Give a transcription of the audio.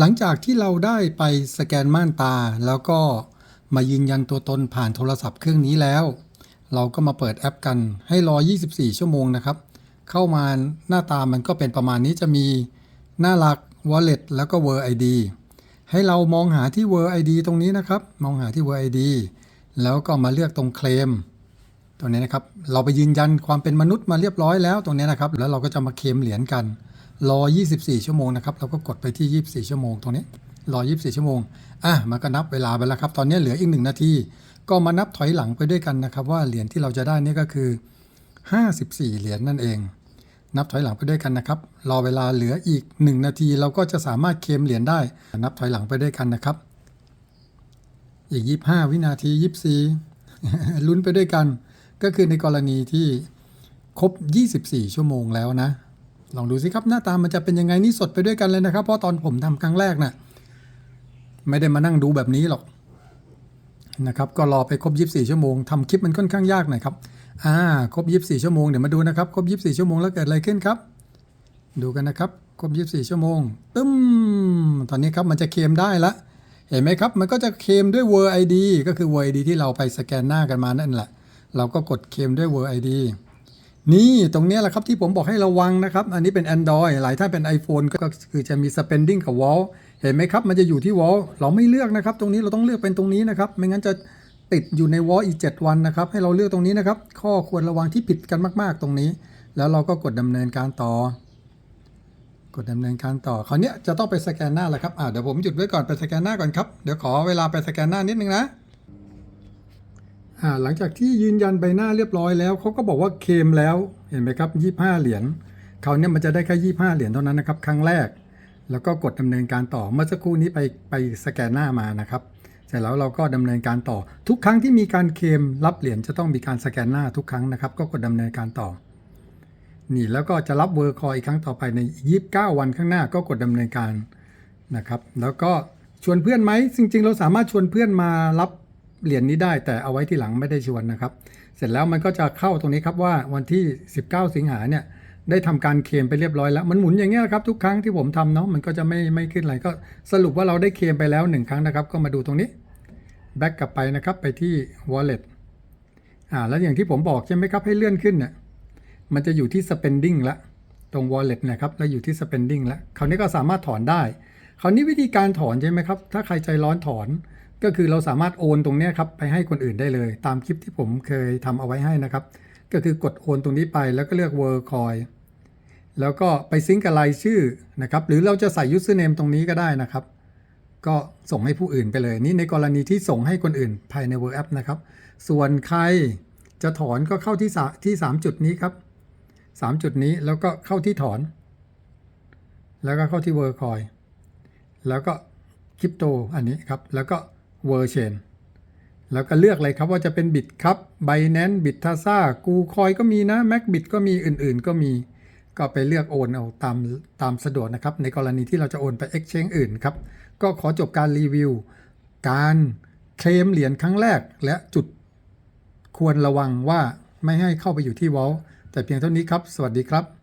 หลังจากที่เราได้ไปสแกนม่านตา แล้วก็มายืนยันตัวตนผ่านโทรศัพท์เครื่องนี้แล้ว เราก็มาเปิดแอปกันให้รอ 24 ชั่วโมงนะครับ เข้ามาหน้าตามันก็เป็นประมาณนี้จะมีหน้าหลัก Wallet แล้วก็ w o r ID ให้เรามองหาที่ w o r ID ตรงนี้นะครับ มองหาที่ w o r ID แล้วก็มาเลือกตรงเคลมตรงนี้นะครับ เราไปยืนยันความเป็นมนุษย์มาเรียบร้อยแล้วตรงนี้นะครับ แล้วเราก็จะมาเคลมเหรียญกัน รอ 24 ชั่วโมงนะครับเราก็กดไปที่ 24 ชั่วโมงตรงนี้รอ 24 ชั่วโมงอะมันก็นับเวลาไปแล้วครับ ตอนนี้เหลืออีกหนึ่งนาที ก็มานับถอยหลังไปด้วยกันนะครับ ว่าเหรียญที่เราจะได้นี่ก็คือ 54 เหรียญนั่นเอง นับถอยหลังไปด้วยกันนะครับ รอเวลาเหลืออีก 1 นาที เราก็จะสามารถเคมเหรียญได้ นับถอยหลังไปด้วยกันนะครับ อีก 25 วินาที 24 ลุ้นไปด้วยกัน ก็คือในกรณีที่ครบ 24 ชั่วโมงแล้วนะ ลองดูสิครับหน้าตามันจะเป็นยังไงนี่สดไปด้วยกันเลยนะครับ เพราะตอนผมทำครั้งแรกน่ะไม่ได้มานั่งดูแบบนี้หรอกนะครับก็รอไปครบ 24 ชั่วโมงทำคลิปมันค่อนข้างยากหน่อยครับอ่าครบ 24 ชั่วโมงเดี๋ยวมาดูนะครับครบ 24 ชั่วโมงแล้วเกิดอะไรขึ้นครับ ดูกันนะครับครบ 24 ชั่วโมงตึ้มตอนนี้ครับมันจะเคมได้ละเห็นไหมครับ มันก็จะเคมด้วย Word ID ก็คือ Word ID ที่เราไปสแกนหน้ากันมานั่นแหละ เราก็กดเคมด้วย Word ID นี่ตรงนี้แหละครับที่ผมบอกให้ระวังนะครับ อันนี้เป็น Android หลายท่านเป็น iPhone ก็คือจะมี spending กับ wall เห็นไหมครับ มันจะอยู่ที่ wall เราไม่เลือกนะครับ ตรงนี้เราต้องเลือกเป็นตรงนี้นะครับ ไม่งั้นจะติดอยู่ใน wall อีก 7 วันนะครับ ให้เราเลือกตรงนี้นะครับ ข้อควรระวังที่ผิดกันมาก ๆ ตรงนี้ แล้วเราก็กดดำเนินการต่อ กดดำเนินการต่อ คราวนี้จะต้องไปสแกนหน้าแล้วครับอ่าเดี๋ยวผมหยุดไว้ก่อนไปสแกนหน้าก่อนครับ เดี๋ยวขอเวลาไปสแกนหน้านิดนึงนะ หลังจากที่ยืนยันใบหน้าเรียบร้อยแล้วเขาก็บอกว่าเคมแล้วเห็นไหมครับ 25 เหรียญเขาวเนี่ยมันจะได้แค่25 เหรียญเท่านั้นนะครับครั้งแรก แล้วก็กดดำเนินการต่อเมื่อสักครู่นี้ไปไปสแกนหน้ามานะครับเสร็จแล้วเราก็ดำเนินการต่อ ทุกครั้งที่มีการเคมรับเหรียญจะต้องมีการสแกนหน้าทุกครั้งนะครับ ก็กดดำเนินการต่อ นี่แล้วก็จะรับเวอร์คอยอีกครั้งต่อไปใน 29 วันข้างหน้าก็กดดำเนินการนะครับ แล้วก็ชวนเพื่อนไหมจริงๆ เราสามารถชวนเพื่อนมารับ เหรียญนี้ได้แต่เอาไว้ที่หลังไม่ได้ชวนนะครับ เสร็จแล้วมันก็จะเข้าตรงนี้ครับว่าวันที่ 19 สิงหาเนี่ยได้ทำการเคลมไปเรียบร้อยแล้ว มันหมุนอย่างเงี้ยครับทุกครั้งที่ผมทำเนาะมันก็จะไม่ไม่ขึ้นอะไรก็สรุปว่าเราได้เคลมไปแล้วหนึ่งครั้งนะครับ ก็มาดูตรงนี้แบ็กกลับไปนะครับไปที่ wallet อ่าแล้วอย่างที่ผมบอกใช่ไหมครับให้เลื่อนขึ้นเนี่ยมันจะอยู่ที่ spending ละตรง wallet นะครับแล้วอยู่ที่ spending ละคราวนี้ก็สามารถถอนได้ คราวนี้วิธีการถอนใช่ไหมครับ ถ้าใครใจร้อนถอน ก็คือเราสามารถโอนตรงนี้ครับไปให้คนอื่นได้เลย ตามคลิปที่ผมเคยทำเอาไว้ให้นะครับ ก็คือกดโอนตรงนี้ไปแล้วก็เลือก World Coin แล้วก็ไปซิงก์กับรายชื่อนะครับ หรือเราจะใส่ username ตรงนี้ก็ได้นะครับ ก็ส่งให้ผู้อื่นไปเลย นี่ในกรณีที่ส่งให้คนอื่นภายใน Work App นะครับ ส่วนใครจะถอนก็เข้าที่สาที่ 3 จุดนี้ครับ 3 จุดนี้แล้วก็เข้าที่ถอน แล้วก็เข้าที่ Work Coin แล้วก็คริปโตอันนี้ครับ แล้วก็ World Chain แล้วก็เลือกเลยครับว่าจะเป็นบิตครับ Binance b i t t a s a กูคอยก็มีนะ MacBit ก็มีอื่นๆ ก็มีก็ไปเลือกโอนเอาตามตามสะดวกนะครับ ในกรณีที่เราจะโอนไป Exchange อื่นครับ ก็ขอจบการรีวิว การเคลมเหรียญครั้งแรกและจุดควรระวังว่าไม่ให้เข้าไปอยู่ที่ Vault แต่เพียงเท่านี้ครับ สวัสดีครับ